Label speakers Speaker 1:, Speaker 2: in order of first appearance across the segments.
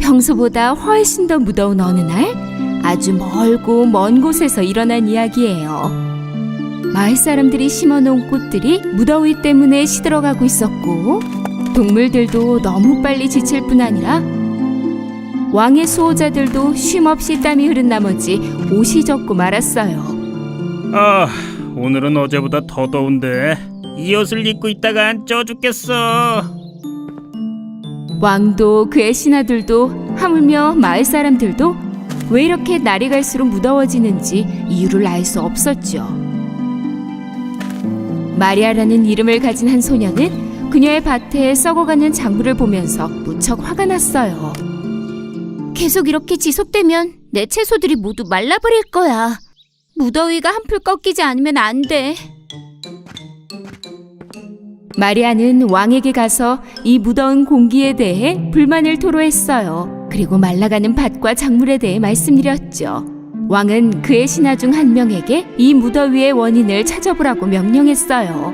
Speaker 1: 평소보다 훨씬 더 무더운 어느 날 아주 멀고 먼 곳에서 일어난 이야기예요. 마을 사람들이 심어놓은 꽃들이 무더위 때문에 시들어가고 있었고 동물들도 너무 빨리 지칠 뿐 아니라 왕의 수호자들도 쉼없이 땀이 흐른 나머지 옷이 젖고 말았어요.
Speaker 2: 아, 오늘은 어제보다 더 더운데 이 옷을 입고 있다가 안 쪄 죽겠어.
Speaker 1: 왕도 그의 신하들도 하물며 마을 사람들도 왜 이렇게 날이 갈수록 무더워지는지 이유를 알 수 없었죠. 마리아라는 이름을 가진 한 소녀는 그녀의 밭에 썩어가는 작물을 보면서 무척 화가 났어요. 계속 이렇게 지속되면 내 채소들이 모두 말라버릴 거야. 무더위가 한풀 꺾이지 않으면 안 돼. 마리아는 왕에게 가서 이 무더운 공기에 대해 불만을 토로했어요. 그리고 말라가는 밭과 작물에 대해 말씀드렸죠. 왕은 그의 신하 중 한 명에게 이 무더위의 원인을 찾아보라고 명령했어요.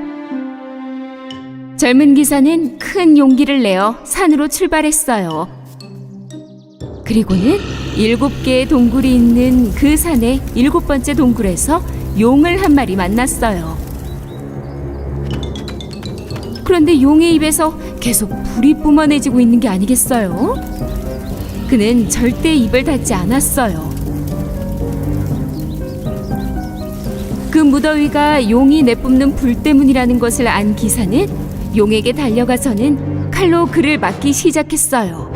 Speaker 1: 젊은 기사는 큰 용기를 내어 산으로 출발했어요. 그리고는 일곱 개의 동굴이 있는 그 산의 일곱 번째 동굴에서 용을 한 마리 만났어요. 그런데 용의 입에서 계속 불이 뿜어내지고 있는 게 아니겠어요? 그는 절대 입을 닫지 않았어요. 그 무더위가 용이 내뿜는 불 때문이라는 것을 안 기사는 용에게 달려가서는 칼로 그를 막기 시작했어요.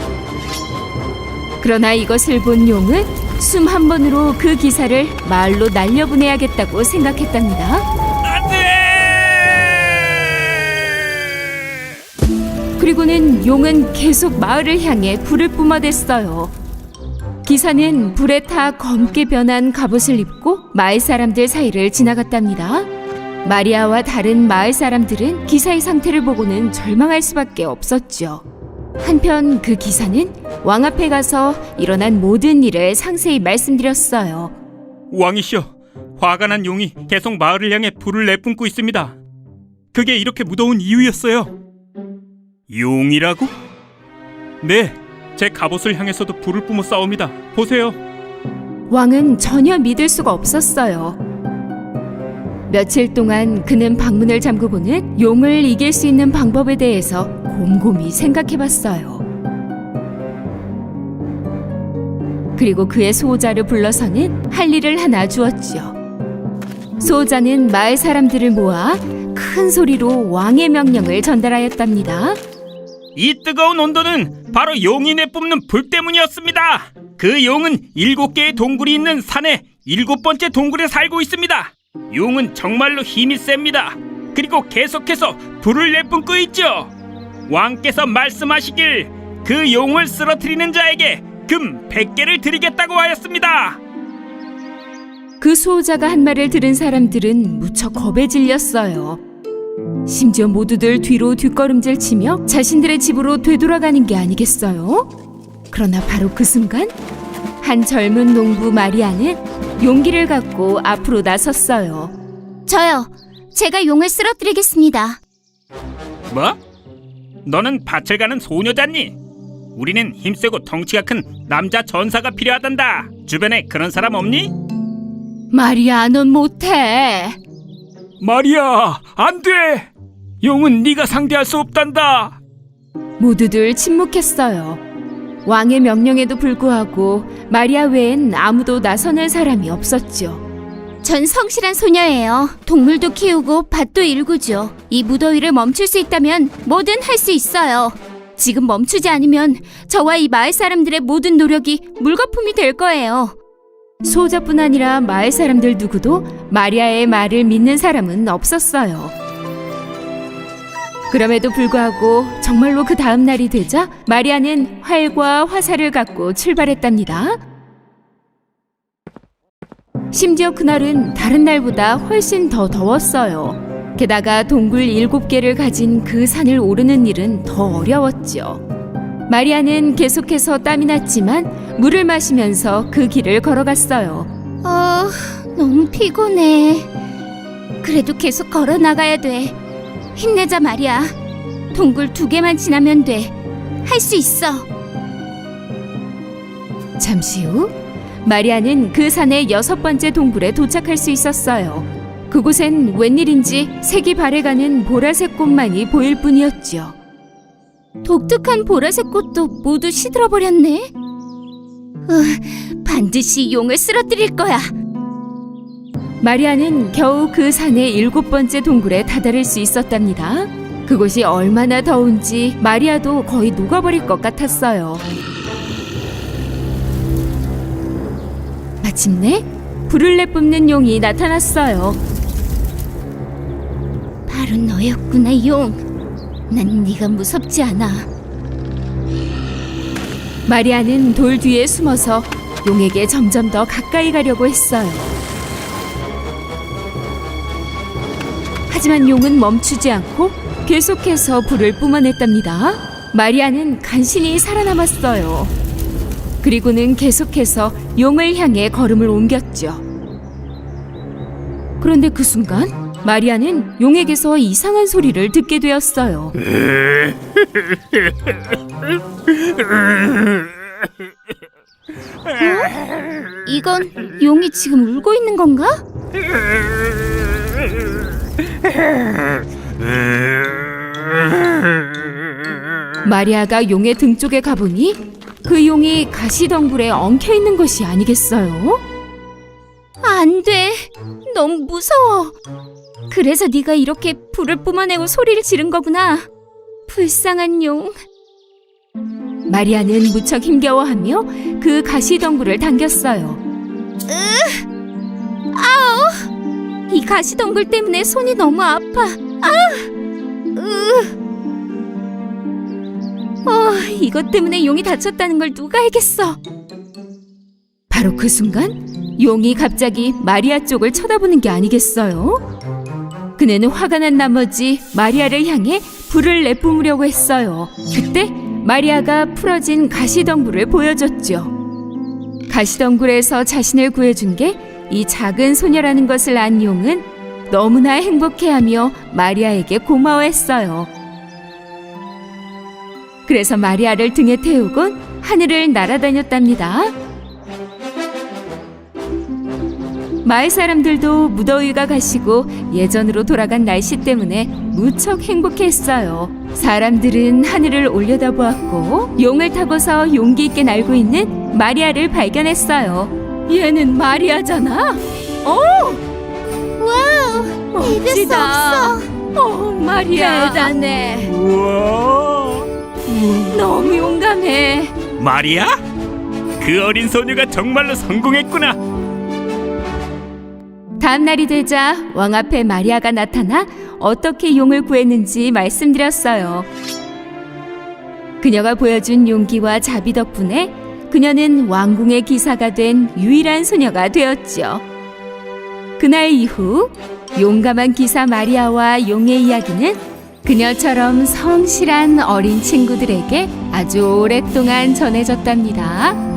Speaker 1: 그러나 이것을 본 용은 숨 한 번으로 그 기사를 마을로 날려보내야겠다고 생각했답니다. 그리고는 용은 계속 마을을 향해 불을 뿜어댔어요. 기사는 불에 타 검게 변한 갑옷을 입고 마을 사람들 사이를 지나갔답니다. 마리아와 다른 마을 사람들은 기사의 상태를 보고는 절망할 수밖에 없었죠. 한편 그 기사는 왕 앞에 가서 일어난 모든 일을 상세히 말씀드렸어요.
Speaker 2: 왕이시여, 화가 난 용이 계속 마을을 향해 불을 내뿜고 있습니다. 그게 이렇게 무더운 이유였어요. 용이라고? 네, 제 갑옷을 향해서도 불을 뿜어 싸웁니다. 보세요.
Speaker 1: 왕은 전혀 믿을 수가 없었어요. 며칠 동안 그는 방문을 잠그고는 용을 이길 수 있는 방법에 대해서 곰곰이 생각해 봤어요. 그리고 그의 수호자를 불러서는 할 일을 하나 주었죠. 수호자는 마을 사람들을 모아 큰 소리로 왕의 명령을 전달하였답니다.
Speaker 2: 이 뜨거운 온도는 바로 용이 내뿜는 불 때문이었습니다. 그 용은 일곱 개의 동굴이 있는 산의 일곱 번째 동굴에 살고 있습니다. 용은 정말로 힘이 셉니다. 그리고 계속해서 불을 내뿜고 있죠. 왕께서 말씀하시길 그 용을 쓰러뜨리는 자에게 금 100개를 드리겠다고 하였습니다.
Speaker 1: 그 수호자가 한 말을 들은 사람들은 무척 겁에 질렸어요. 심지어 모두들 뒤로 뒷걸음질 치며 자신들의 집으로 되돌아가는 게 아니겠어요? 그러나 바로 그 순간 한 젊은 농부 마리아는 용기를 갖고 앞으로 나섰어요. 저요. 제가 용을 쓰러뜨리겠습니다.
Speaker 2: 뭐? 너는 밭을 가는 소녀잖니? 우리는 힘세고 덩치가 큰 남자 전사가 필요하단다. 주변에 그런 사람 없니?
Speaker 1: 마리아, 넌 못해.
Speaker 2: 마리아, 안 돼. 용은 네가 상대할 수 없단다.
Speaker 1: 모두들 침묵했어요. 왕의 명령에도 불구하고 마리아 외엔 아무도 나서는 사람이 없었죠. 전 성실한 소녀예요. 동물도 키우고 밭도 일구죠. 이 무더위를 멈출 수 있다면 뭐든 할 수 있어요. 지금 멈추지 않으면 저와 이 마을 사람들의 모든 노력이 물거품이 될 거예요. 소자뿐 아니라 마을 사람들 누구도 마리아의 말을 믿는 사람은 없었어요. 그럼에도 불구하고 정말로 그 다음 날이 되자 마리아는 활과 화살을 갖고 출발했답니다. 심지어 그날은 다른 날보다 훨씬 더 더웠어요. 게다가 동굴 일곱 개를 가진 그 산을 오르는 일은 더 어려웠죠. 마리아는 계속해서 땀이 났지만 물을 마시면서 그 길을 걸어갔어요. 아, 너무 피곤해. 그래도 계속 걸어 나가야 돼. 힘내자, 마리아. 동굴 두 개만 지나면 돼. 할 수 있어. 잠시 후 마리아는 그 산의 여섯 번째 동굴에 도착할 수 있었어요. 그곳엔 웬일인지 색이 발해가는 보라색 꽃만이 보일 뿐이었죠. 독특한 보라색 꽃도 모두 시들어버렸네. 으, 반드시 용을 쓰러뜨릴 거야. 마리아는 겨우 그 산의 일곱 번째 동굴에 다다를 수 있었답니다. 그곳이 얼마나 더운지 마리아도 거의 녹아버릴 것 같았어요. 마침내 불을 내뿜는 용이 나타났어요. 바로 너였구나, 용. 난 네가 무섭지 않아. 마리아는 돌 뒤에 숨어서 용에게 점점 더 가까이 가려고 했어요. 하지만 용은 멈추지 않고 계속해서 불을 뿜어냈답니다. 마리아는 간신히 살아남았어요. 그리고는 계속해서 용을 향해 걸음을 옮겼죠. 그런데 그 순간 마리아는 용에게서 이상한 소리를 듣게 되었어요. 이건 용이 지금 울고 있는 건가? 마리아가 용의 등 쪽에 가보니 그 용이 가시덩굴에 엉켜 있는 것이 아니겠어요? 안 돼. 너무 무서워. 그래서 네가 이렇게 불을 뿜어내고 소리를 지른 거구나. 불쌍한 용. 마리아는 무척 힘겨워하며 그 가시덩굴을 당겼어요. 으! 아우! 이 가시덩굴 때문에 손이 너무 아파. 아! 으! 어, 이것 때문에 용이 다쳤다는 걸 누가 알겠어? 바로 그 순간 용이 갑자기 마리아 쪽을 쳐다보는 게 아니겠어요? 그네는 화가 난 나머지 마리아를 향해 불을 내뿜으려고 했어요. 그때 마리아가 풀어진 가시덩굴을 보여줬죠. 가시덩굴에서 자신을 구해준 게 이 작은 소녀라는 것을 안 용은 너무나 행복해하며 마리아에게 고마워했어요. 그래서 마리아를 등에 태우곤 하늘을 날아다녔답니다. 마을 사람들도 무더위가 가시고 예전으로 돌아간 날씨 때문에 무척 행복했어요. 사람들은 하늘을 올려다보았고 용을 타고서 용기 있게 날고 있는 마리아를 발견했어요. 얘는 마리아잖아. 어! 와우! 멋지다. 어, 마리아 대단해.
Speaker 2: 우와.
Speaker 1: 너무 용감해.
Speaker 2: 마리아? 그 어린 소녀가 정말로 성공했구나.
Speaker 1: 다음 날이 되자 왕 앞에 마리아가 나타나 어떻게 용을 구했는지 말씀드렸어요. 그녀가 보여준 용기와 자비 덕분에 그녀는 왕궁의 기사가 된 유일한 소녀가 되었죠. 그날 이후 용감한 기사 마리아와 용의 이야기는 그녀처럼 성실한 어린 친구들에게 아주 오랫동안 전해졌답니다.